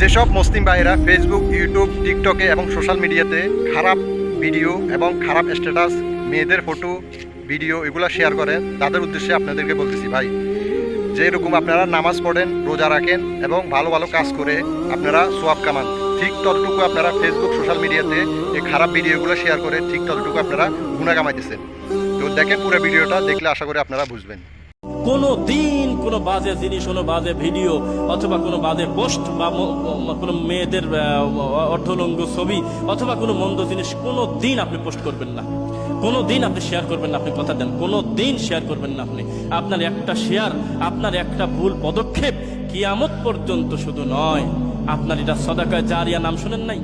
যেসব মুসলিম ভাইয়েরা Facebook YouTube টিকটকে এবং সোশ্যাল মিডিয়াতে খারাপ ভিডিও এবং খারাপ স্ট্যাটাস মেয়েদের ফটো ভিডিও এগুলো শেয়ার করেন, তাদের উদ্দেশ্যে আপনাদেরকে বলতেছি ভাই, যেরকম আপনারা নামাজ পড়েন, রোজা রাখেন এবং ভালো ভালো কাজ করে আপনারা সোয়াব কামান, ঠিক ততটুকু আপনারা ফেসবুক সোশ্যাল মিডিয়াতে এই খারাপ ভিডিওগুলো শেয়ার করে ঠিক ততটুকু আপনারা গুণা কামাইতেছেন। তো দেখেন পুরো ভিডিওটা দেখলে আশা করি আপনারা বুঝবেন। কোনো দিন কোনো বাজে জিনিস কোনো বাজে ভিডিও অথবা কোনো বাজে পোস্ট বা কোনো মেয়েদের অর্ধলঙ্গ ছবি অথবা কোনো মন্দ জিনিস, কোনো দিন আপনি পোস্ট করবেন না। কোনো দিন আপনি শেয়ার করবেন না, আপনি কথা দেন। কোনো দিন শেয়ার করবেন না আপনি। আপনার একটা শেয়ার, আপনার একটা ভুল পদক্ষেপ কিয়ামত পর্যন্ত শুধু নয়, আপনার এটা সদাকায় জারিয়া নাম শুনেন নাই?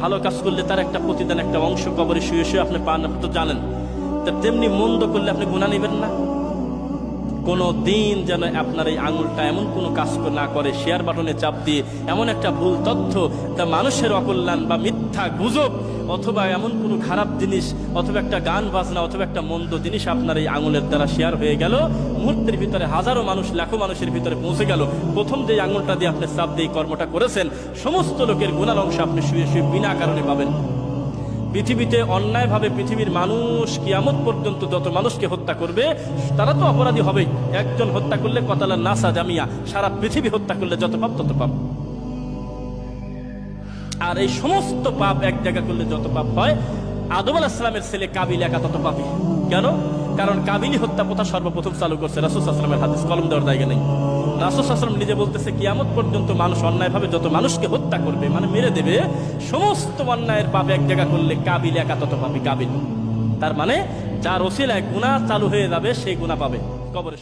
ভালো কাজ করলে তার একটা প্রতিদান, একটা অংশ কবরে শুয়ে শুয়ে আপনি পান, আপনি তো জানেন। তেমনি মন্দ করলে আপনি গুণা নেবেন না? কোনো দিন যেন আপনার এই আঙুলটা এমন কোনো কাজ না করে শেয়ার বাটনে চাপ দিয়ে এমন একটা ভুল তথ্য তা মানুষের অকল্যাণ বা মিথ্যা গুজব অথবা এমন কোনো খারাপ জিনিস অথবা একটা গান বাজনা অথবা একটা মন্দ জিনিস আপনার এই আঙুলের দ্বারা শেয়ার হয়ে গেল, মুহূর্তের ভিতরে হাজারো মানুষ, লাখো মানুষের ভিতরে পৌঁছে গেল। প্রথম যে আঙুলটা দিয়ে আপনি চাপ দিয়ে কর্মটা করেছেন, সমস্ত লোকের গুণার অংশ আপনি শুয়ে শুয়ে বিনা কারণে পাবেন। পৃথিবীতে অন্যায়ভাবে পৃথিবীর মানুষ কিয়ামত পর্যন্ত যত মানুষকে হত্যা করবে, তারা তো অপরাধী হবেই। একজন হত্যা করলে কতালা নাসা জামিয়া, সারা পৃথিবী হত্যা করলে যত পাপ, তত পাপ। আর এই সমস্ত পাপ এক জায়গা করলে যত পাপ হয়, আদম আলাহ ইসলামের ছেলে কাবিল একা তত পাপি। কেন? কারণ কাবিলি হত্যা প্রথা সর্বপ্রথম চালু করছে। রাসুসালামের হাদিস কলম দেওয়ার জায়গা নেই। রাসুসালাম নিজে বলতেছে, কিয়ামত পর্যন্ত মানুষ অন্যায়ভাবে যত মানুষকে হত্যা করবে মানে মেরে দেবে, সমস্ত অন্যায়ের পাপ এক জায়গা করলে কাবিল একা তত পাবে, কাবিল। তার মানে যার ওসিলায় গুণা চালু হয়ে যাবে সেই গুণা পাবে। কবরে